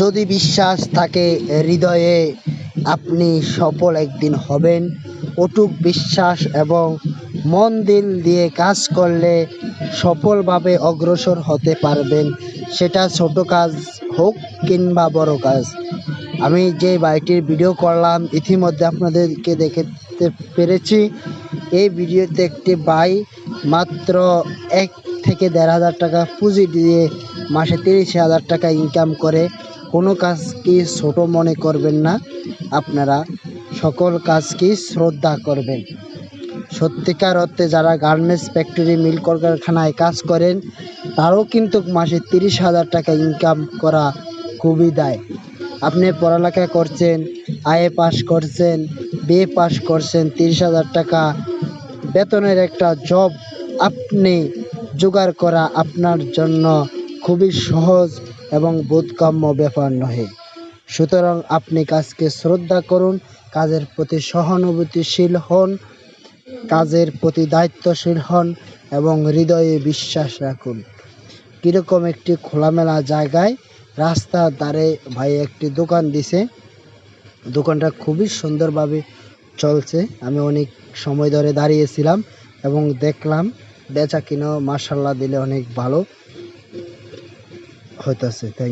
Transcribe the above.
যদি বিশ্বাস থাকে হৃদয়ে আপনি সফল একদিন হবেন, অটুট বিশ্বাস এবং মন দিল দিয়ে কাজ করলে সফলভাবে অগ্রসর হতে পারবেন। সেটা ছোট কাজ হোক কিংবা বড় কাজ। আমি যে বাড়িটির ভিডিও করলাম, ইতিমধ্যে আপনাদেরকে দেখতে পেরেছি। এই ভিডিওতে একটি বাই মাত্র এক থেকে দেড় হাজার টাকা পুঁজি দিয়ে মাসে তিরিশ হাজার টাকা ইনকাম করে, কোনো কাজকে ছোট মনে করবেন না? আপনারা সকল কাজকেই শ্রদ্ধা করবেন। সত্যিকার অর্থে যারা গার্মেন্টস ফ্যাক্টরি মিল কলকারখানায় কাজ করেন, তারও কিন্তু মাসে তিরিশ হাজার টাকা ইনকাম করা খুবই দায়। আপনি পড়ালেখা করছেন আইএ পাস করছেন বিএ পাস করছেন, তিরিশ হাজার টাকা বেতনের একটা জব আপনি জোগাড় করা আপনার জন্য খুবই সহজ এবং বোধগম্য ব্যাপার নহে। সুতরাং আপনি কাজকে শ্রদ্ধা করুন, কাজের প্রতি সহানুভূতিশীল হন, কাজের প্রতি দায়িত্বশীল হন এবং হৃদয়ে বিশ্বাস রাখুন। কীরকম একটি খোলামেলা জায়গায় রাস্তার ধারে ভাই একটি দোকান দিছে, দোকানটা খুবই সুন্দরভাবে চলছে। আমি অনেক সময় ধরে দাঁড়িয়েছিলাম এবং দেখলাম, বেচা কিনা মার্শাল্লাহ দিলে অনেক ভালো। হইতেছে থ্যাংক